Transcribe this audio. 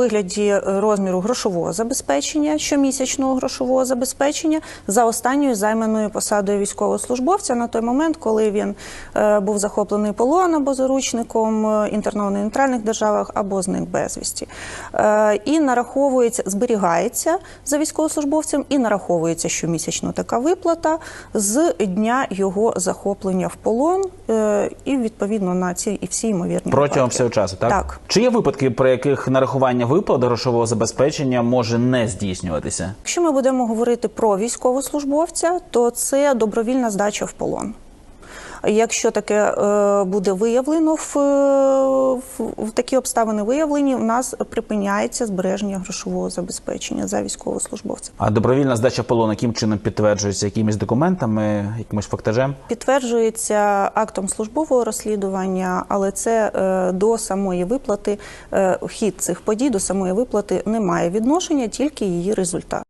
вигляді е, розміру грошового забезпечення, щомісячного грошового забезпечення за останньою займаною посадою військовослужбовця на той момент, коли він е, був захоплений полон або заручником, е, інтернований в нейтральних державах або зник безвісті. І нараховується, зберігається за військовослужбовцем і нараховується щомісячно така виплата з дня його захоплення в полон і відповідно на ці і всі ймовірні Протягом випадки. всього часу, так? Так. Чи є випадки, при яких нарахування виплат грошового забезпечення може не здійснюватися? Якщо ми будемо говорити про військовослужбовця, то це добровільна здача в полон. Якщо таке е, буде виявлено в, в, такі обставини виявлені, у нас припиняється збереження грошового забезпечення за військовослужбовця. А добровільна здача полон яким чином підтверджується якимись документами, якимось фактажем? Підтверджується актом службового розслідування, але це е, до самої виплати, е, хід цих подій до самої виплати не має відношення, тільки її результат.